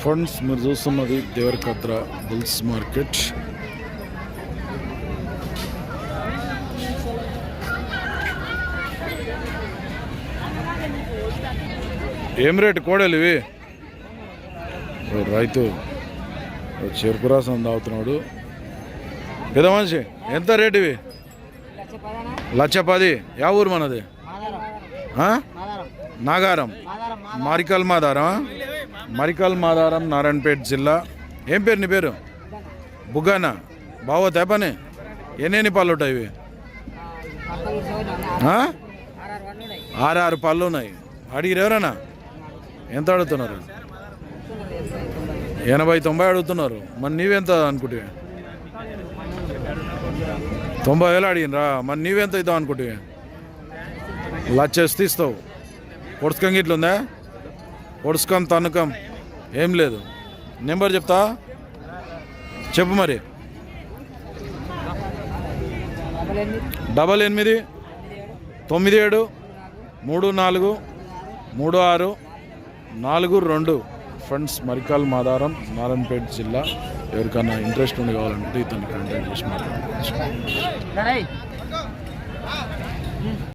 Friends మీరు చూస్తున్నది Devarakadra bulls market. ఏం రేటు కోడలు ఇవి? రైతు చెరుకు రసం తాగుతున్నాడు. పెద్ద మనిషి ఎంత రేటు ఇవి? లక్ష పది. యా ఊరు మనది? నాగారం. మారికల్ మాదారం? మరికల్ మాదారం నారాయణపేట జిల్లా. ఏం పేరు నీ పేరు? బుగ్గానా బావో పని ఎన్నెన్ని పళ్ళు ఉంటాయి ఇవి? ఆ? ఆరు పళ్ళు ఉన్నాయి. అడిగిరు ఎవరన్నా? ఎంత అడుగుతున్నారు? ఎనభై తొంభై అడుగుతున్నారు. మరి నీవెంత అనుకుంటే? తొంభై వేలు అడిగినరా? మరి నీవెంత ఇద్దాం అనుకుంటే? లచ్చేసి తీస్తావు. పొడుచుకంగిట్లుందా ఒడుసుకం ఉందా తన్నుకం. ఏం లేదు. నెంబర్ చెప్తా? చెప్పు మరి. డబల్ ఎనిమిది తొమ్మిది ఏడు మూడు నాలుగు మూడు ఆరు నాలుగు రెండు. ఫ్రెండ్స్ మరికాల్ మాదారం నారాయణపేట జిల్లా. ఎవరికైనా ఇంట్రెస్ట్ ఉండి కావాలంటే ఇతను కాంటాక్ట్ చేసి మాట్లాడుకోవచ్చు